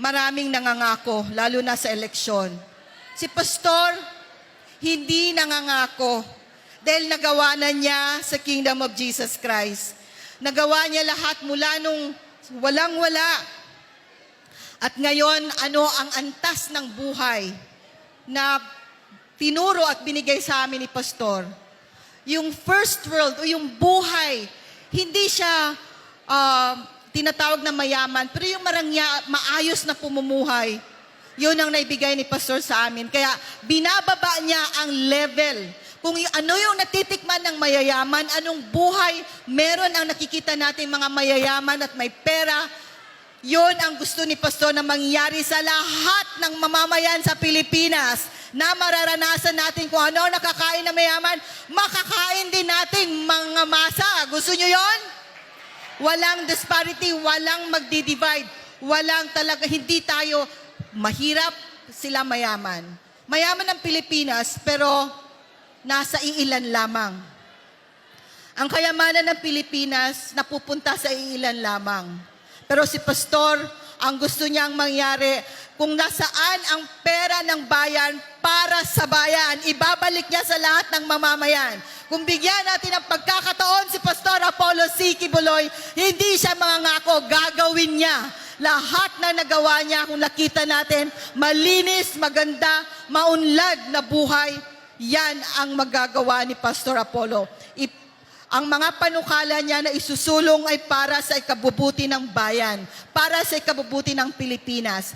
maraming nangangako, lalo na sa eleksyon. Si Pastor, hindi nangangako dahil nagawa na niya sa Kingdom of Jesus Christ. Nagawa niya lahat mula nung walang-wala. At ngayon, ano ang antas ng buhay na tinuro at binigay sa amin ni Pastor? Yung first world o yung buhay, hindi siya ah, tinatawag na mayaman, pero yung marangya, maayos na pumumuhay, yun ang naibigay ni Pastor sa amin. Kaya binababa niya ang level. Kung y- ano yung natitikman ng mayayaman, anong buhay meron ang nakikita natin mga mayayaman at may pera, yun ang gusto ni Pastor na mangyari sa lahat ng mamamayan sa Pilipinas na mararanasan natin kung ano nakakain na mayaman, makakain din nating mga masa. Gusto nyo yon? Walang disparity, walang magdi-divide, walang talaga, hindi tayo mahirap, sila mayaman. Mayaman ang Pilipinas, pero nasa iilan lamang. Ang kayamanan ng Pilipinas napupunta sa iilan lamang. Pero si Pastor, ang gusto niyang mangyari, kung nasaan ang pera ng bayan para sa bayan, ibabalik niya sa lahat ng mamamayan. Kung bigyan natin ng pagkakataon si Pastor Apollo C. Kibuloy, hindi siya mangangako, gagawin niya. Lahat na nagawa niya, kung nakita natin, malinis, maganda, maunlad na buhay, yan ang magagawa ni Pastor Apollo. Ang mga panukala niya na isusulong ay para sa ikabubuti ng bayan, para sa ikabubuti ng Pilipinas.